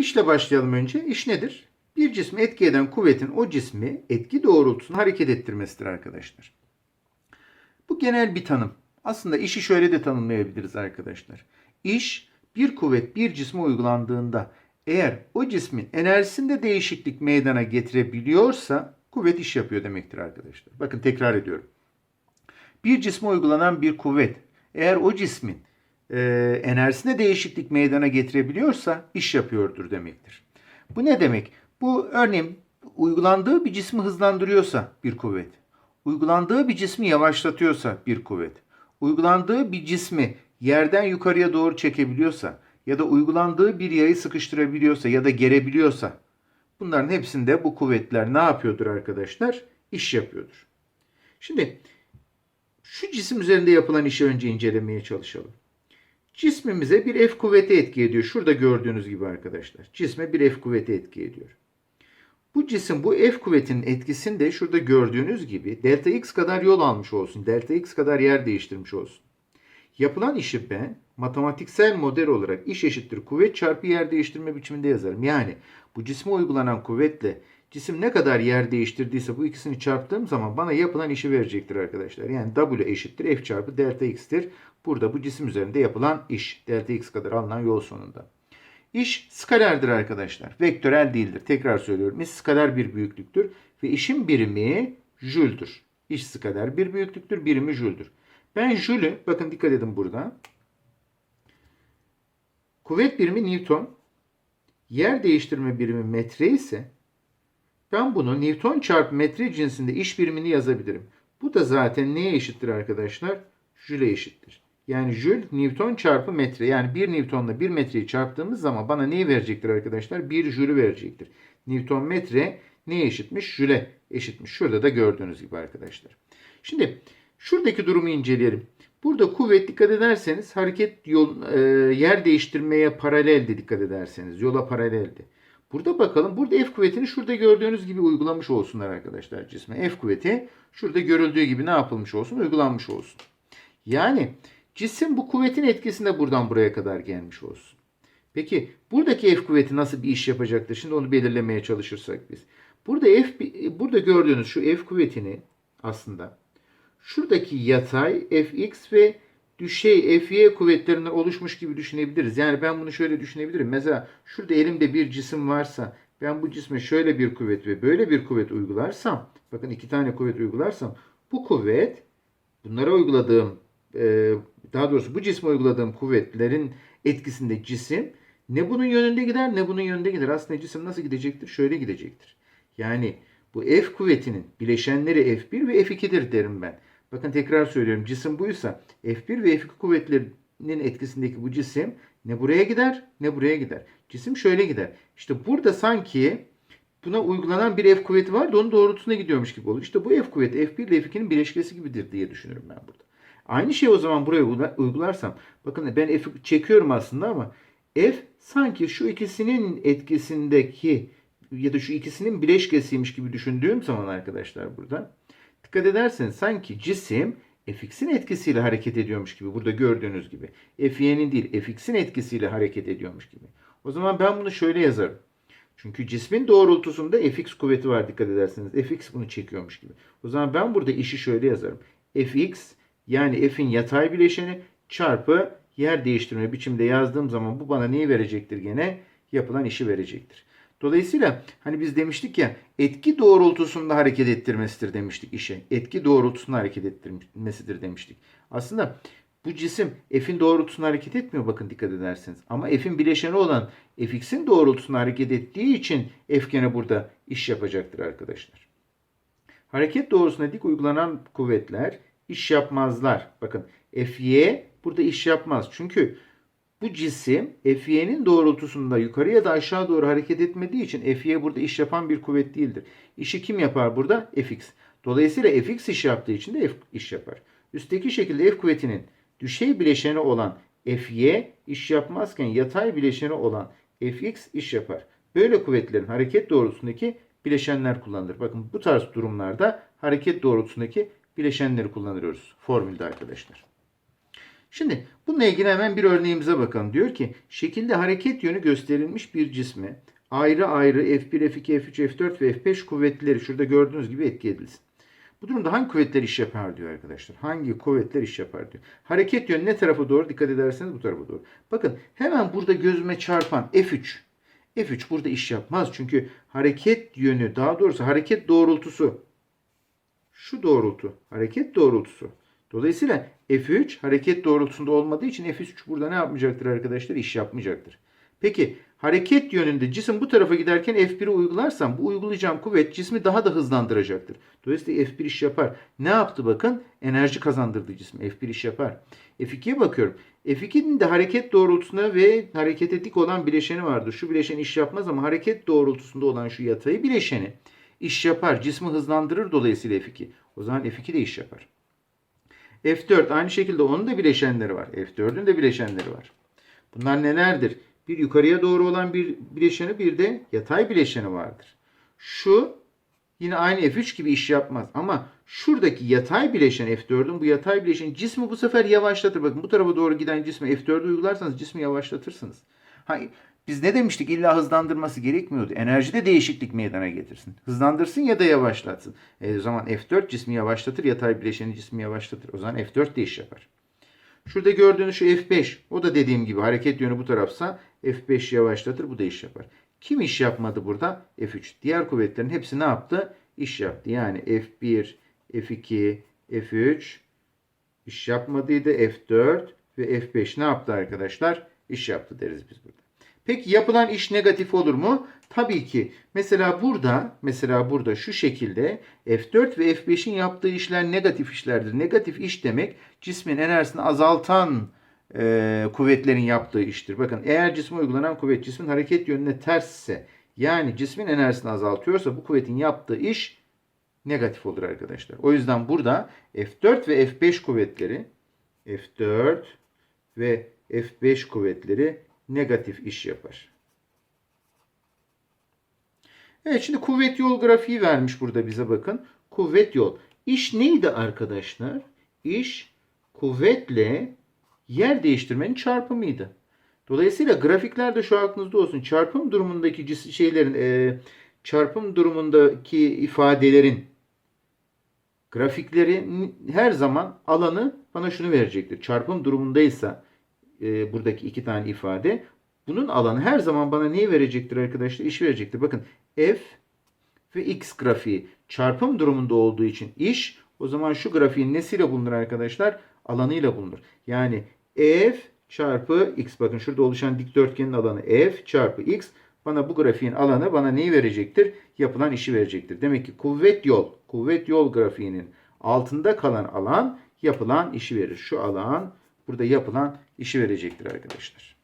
İşle başlayalım önce. İş nedir? Bir cismi etki eden kuvvetin o cismi etki doğrultusunda hareket ettirmesidir arkadaşlar. Bu genel bir tanım. Aslında işi şöyle de tanımlayabiliriz arkadaşlar. İş bir kuvvet bir cisme uygulandığında eğer o cismin enerjisinde değişiklik meydana getirebiliyorsa kuvvet iş yapıyor demektir arkadaşlar. Bakın tekrar ediyorum. Bir cisme uygulanan bir kuvvet eğer o cismin e, enerjisinde değişiklik meydana getirebiliyorsa iş yapıyordur demektir. Bu ne demek? Bu örneğin uygulandığı bir cismi hızlandırıyorsa bir kuvvet, uygulandığı bir cismi yavaşlatıyorsa bir kuvvet, uygulandığı bir cismi yerden yukarıya doğru çekebiliyorsa ya da uygulandığı bir yayı sıkıştırabiliyorsa ya da gerebiliyorsa bunların hepsinde bu kuvvetler ne yapıyordur arkadaşlar? İş yapıyordur. Şimdi şu cisim üzerinde yapılan işi önce incelemeye çalışalım. Cismimize bir F kuvveti etki ediyor. Şurada gördüğünüz gibi arkadaşlar. Cisme bir F kuvveti etki ediyor. Bu cisim bu F kuvvetinin etkisinde şurada gördüğünüz gibi delta x kadar yol almış olsun. Delta x kadar yer değiştirmiş olsun. Yapılan işi ben matematiksel model olarak iş eşittir kuvvet çarpı yer değiştirme biçiminde yazarım. Yani bu cisme uygulanan kuvvetle cisim ne kadar yer değiştirdiyse bu ikisini çarptığım zaman bana yapılan işi verecektir arkadaşlar. Yani W eşittir F çarpı delta x'tir. Burada bu cisim üzerinde yapılan iş. Delta x kadar alınan yol sonunda. İş skalerdir arkadaşlar. Vektörel değildir. Tekrar söylüyorum. İş skaler bir büyüklüktür. Ve işin birimi jüldür. İş skaler bir büyüklüktür. Birimi jüldür. Ben jülü, bakın dikkat edin burada. Kuvvet birimi Newton. Yer değiştirme birimi metre ise ben bunu Newton çarpı metre cinsinde iş birimini yazabilirim. Bu da zaten neye eşittir arkadaşlar? Jüle eşittir. Yani jül Newton çarpı metre. Yani 1 Newton'la 1 metreyi çarptığımız zaman bana neyi verecektir arkadaşlar? 1 jülü verecektir. Newton metre neye eşitmiş? Jüle eşitmiş. Şurada da gördüğünüz gibi arkadaşlar. Şimdi şuradaki durumu inceleyelim. Burada kuvvet dikkat ederseniz hareket yol, e, yer değiştirmeye paraleldi dikkat ederseniz. Yola paraleldi. Burada bakalım. Burada F kuvvetini şurada gördüğünüz gibi uygulamış olsunlar arkadaşlar cisme. F kuvveti şurada görüldüğü gibi ne yapılmış olsun? Uygulanmış olsun. Yani cisim bu kuvvetin etkisinde buradan buraya kadar gelmiş olsun. Peki buradaki F kuvveti nasıl bir iş yapacaktır? Şimdi onu belirlemeye çalışırsak biz. Burada F burada gördüğünüz şu F kuvvetini aslında şuradaki yatay Fx ve düşey Fy kuvvetlerinden oluşmuş gibi düşünebiliriz. Yani ben bunu şöyle düşünebilirim. Mesela şurada elimde bir cisim varsa ben bu cisme şöyle bir kuvvet ve böyle bir kuvvet uygularsam bakın iki tane kuvvet uygularsam bu kuvvet bunlara uyguladığım e, daha doğrusu bu cisme uyguladığım kuvvetlerin etkisinde cisim ne bunun yönünde gider ne bunun yönünde gider. Aslında cisim nasıl gidecektir? Şöyle gidecektir. Yani bu F kuvvetinin bileşenleri F1 ve F2'dir derim ben. Bakın tekrar söylüyorum. Cisim buysa F1 ve F2 kuvvetlerinin etkisindeki bu cisim ne buraya gider ne buraya gider. Cisim şöyle gider. İşte burada sanki buna uygulanan bir F kuvveti var da onun doğrultusuna gidiyormuş gibi olur. İşte bu F kuvveti F1 ile F2'nin bileşkesi gibidir diye düşünürüm ben burada. Aynı şeyi o zaman buraya uygularsam bakın ben F'i çekiyorum aslında ama F sanki şu ikisinin etkisindeki ya da şu ikisinin bileşkesiymiş gibi düşündüğüm zaman arkadaşlar burada dikkat ederseniz sanki cisim fx'in etkisiyle hareket ediyormuş gibi burada gördüğünüz gibi. fy'nin değil fx'in etkisiyle hareket ediyormuş gibi. O zaman ben bunu şöyle yazarım. Çünkü cismin doğrultusunda fx kuvveti var dikkat ederseniz. fx bunu çekiyormuş gibi. O zaman ben burada işi şöyle yazarım. fx yani f'in yatay bileşeni çarpı yer değiştirme biçimde yazdığım zaman bu bana neyi verecektir gene? Yapılan işi verecektir. Dolayısıyla hani biz demiştik ya etki doğrultusunda hareket ettirmesidir demiştik işe. Etki doğrultusunda hareket ettirmesidir demiştik. Aslında bu cisim F'in doğrultusunda hareket etmiyor bakın dikkat ederseniz. Ama F'in bileşeni olan Fx'in doğrultusunda hareket ettiği için F gene burada iş yapacaktır arkadaşlar. Hareket doğrusuna dik uygulanan kuvvetler iş yapmazlar. Bakın Fy burada iş yapmaz. Çünkü bu cisim Fy'nin doğrultusunda yukarı ya da aşağı doğru hareket etmediği için Fy burada iş yapan bir kuvvet değildir. İşi kim yapar burada? Fx. Dolayısıyla Fx iş yaptığı için de F iş yapar. Üstteki şekilde F kuvvetinin düşey bileşeni olan Fy iş yapmazken yatay bileşeni olan Fx iş yapar. Böyle kuvvetlerin hareket doğrultusundaki bileşenler kullanılır. Bakın bu tarz durumlarda hareket doğrultusundaki bileşenleri kullanıyoruz formülde arkadaşlar. Şimdi bununla ilgili hemen bir örneğimize bakalım. Diyor ki şekilde hareket yönü gösterilmiş bir cisme ayrı ayrı F1, F2, F3, F4 ve F5 kuvvetleri şurada gördüğünüz gibi etki edilsin. Bu durumda hangi kuvvetler iş yapar diyor arkadaşlar. Hangi kuvvetler iş yapar diyor. Hareket yönü ne tarafa doğru dikkat ederseniz bu tarafa doğru. Bakın hemen burada gözüme çarpan F3. F3 burada iş yapmaz. Çünkü hareket yönü daha doğrusu hareket doğrultusu şu doğrultu. Hareket doğrultusu. Dolayısıyla F3 hareket doğrultusunda olmadığı için F3 burada ne yapmayacaktır arkadaşlar? İş yapmayacaktır. Peki hareket yönünde cisim bu tarafa giderken F1'i uygularsam bu uygulayacağım kuvvet cismi daha da hızlandıracaktır. Dolayısıyla F1 iş yapar. Ne yaptı bakın? Enerji kazandırdı cismi. F1 iş yapar. F2'ye bakıyorum. F2'nin de hareket doğrultusuna ve harekete dik olan bileşeni vardır. Şu bileşen iş yapmaz ama hareket doğrultusunda olan şu yatayı bileşeni iş yapar. Cismi hızlandırır dolayısıyla F2. O zaman F2 de iş yapar. F4 aynı şekilde onun da bileşenleri var. F4'ün de bileşenleri var. Bunlar nelerdir? Bir yukarıya doğru olan bir bileşeni bir de yatay bileşeni vardır. Şu yine aynı F3 gibi iş yapmaz ama şuradaki yatay bileşen F4'ün bu yatay bileşen cismi bu sefer yavaşlatır. Bakın bu tarafa doğru giden cismi F4'ü uygularsanız cismi yavaşlatırsınız. Ha, biz ne demiştik? İlla hızlandırması gerekmiyordu. Enerjide değişiklik meydana getirsin. Hızlandırsın ya da yavaşlatsın. E, o zaman F4 cismi yavaşlatır, yatay bileşeni cismi yavaşlatır. O zaman F4 de iş yapar. Şurada gördüğünüz şu F5. O da dediğim gibi hareket yönü bu tarafsa F5 yavaşlatır. Bu da iş yapar. Kim iş yapmadı burada? F3. Diğer kuvvetlerin hepsi ne yaptı? İş yaptı. Yani F1, F2, F3 iş yapmadıydı. F4 ve F5 ne yaptı arkadaşlar? İş yaptı deriz biz burada. Peki yapılan iş negatif olur mu? Tabii ki. Mesela burada, mesela burada şu şekilde F4 ve F5'in yaptığı işler negatif işlerdir. Negatif iş demek cismin enerjisini azaltan e, kuvvetlerin yaptığı iştir. Bakın eğer cisme uygulanan kuvvet cismin hareket yönüne tersse yani cismin enerjisini azaltıyorsa bu kuvvetin yaptığı iş negatif olur arkadaşlar. O yüzden burada F4 ve F5 kuvvetleri F4 ve F5 kuvvetleri negatif iş yapar. Evet şimdi kuvvet yol grafiği vermiş burada bize bakın. Kuvvet yol. İş neydi arkadaşlar? İş kuvvetle yer değiştirmenin çarpımıydı. Dolayısıyla grafiklerde şu aklınızda olsun. Çarpım durumundaki cis- şeylerin e, çarpım durumundaki ifadelerin grafikleri her zaman alanı bana şunu verecektir. Çarpım durumundaysa e, buradaki iki tane ifade bunun alanı her zaman bana neyi verecektir arkadaşlar? İş verecektir. Bakın f ve x grafiği çarpım durumunda olduğu için iş o zaman şu grafiğin nesiyle bulunur arkadaşlar? Alanıyla bulunur. Yani f çarpı x bakın şurada oluşan dikdörtgenin alanı f çarpı x bana bu grafiğin alanı bana neyi verecektir? Yapılan işi verecektir. Demek ki kuvvet yol, kuvvet yol grafiğinin altında kalan alan yapılan işi verir. Şu alan burada yapılan işi verecektir arkadaşlar.